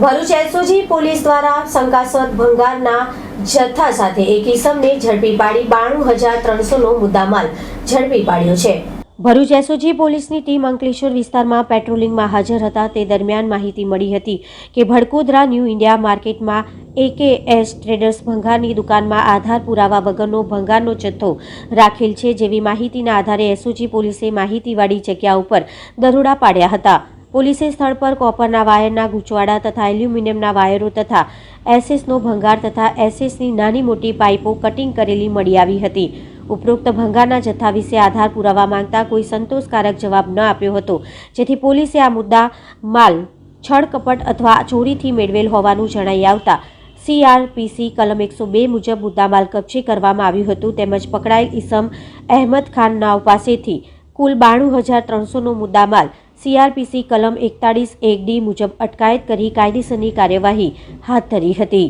Bharuch SOG police દ્વારા શંકાસ્પદ ભંગારના જથ્થા સાથે એક ઇસમને ઝડપી પાડી બાણું હજાર ત્રણસોનો મુદ્દામાલ ઝડપી પાડ્યો છે. ભરૂચ એસઓજી પોલીસની ટીમ અંકલેશ્વર વિસ્તારમાં પેટ્રોલિંગમાં હાજર હતા. તે દરમિયાન માહિતી મળી હતી કે ભડકોદરા ન્યૂ ઇન્ડિયા માર્કેટમાં એકેએસ ટ્રેડર્સ ભંગારની દુકાનમાં આધાર પુરાવા વગરનો ભંગારનો જથ્થો રાખેલ છે, જેવી માહિતીના આધારે એસઓજી પોલીસે માહિતીવાળી જગ્યા ઉપર દરોડા પાડ્યા હતા. પોલીસે સ્થળ પર કોપરના વાયરના ગૂંચવાડા તથા એલ્યુમિનિયમના વાયરો તથા એસએસનો ભંગાર તથા એસએસની નાની મોટી પાઇપો કટિંગ કરેલી મળી આવી હતી. ઉપરોક્ત ભંગારના જથ્થા વિશે આધાર પુરાવા માંગતા કોઈ સંતોષકારક જવાબ ન આપ્યો હતો. જેથી પોલીસે આ મુદ્દા માલ છળકપટ અથવા ચોરીથી મેળવેલ હોવાનું જણાઈ આવતા સીઆરપીસી કલમ એકસો બે મુજબ મુદ્દામાલ કબજે કરવામાં આવ્યું હતું તેમજ પકડાયેલ ઈસમ અહેમદ ખાન નાવ પાસેથી કુલ બાણું હજાર ત્રણસોનો મુદ્દામાલ સીઆરપીસી કલમ એકતાળીસ એક ડી મુજબ અટકાયત કરી કાયદેસરની કાર્યવાહી હાથ ધરી હતી.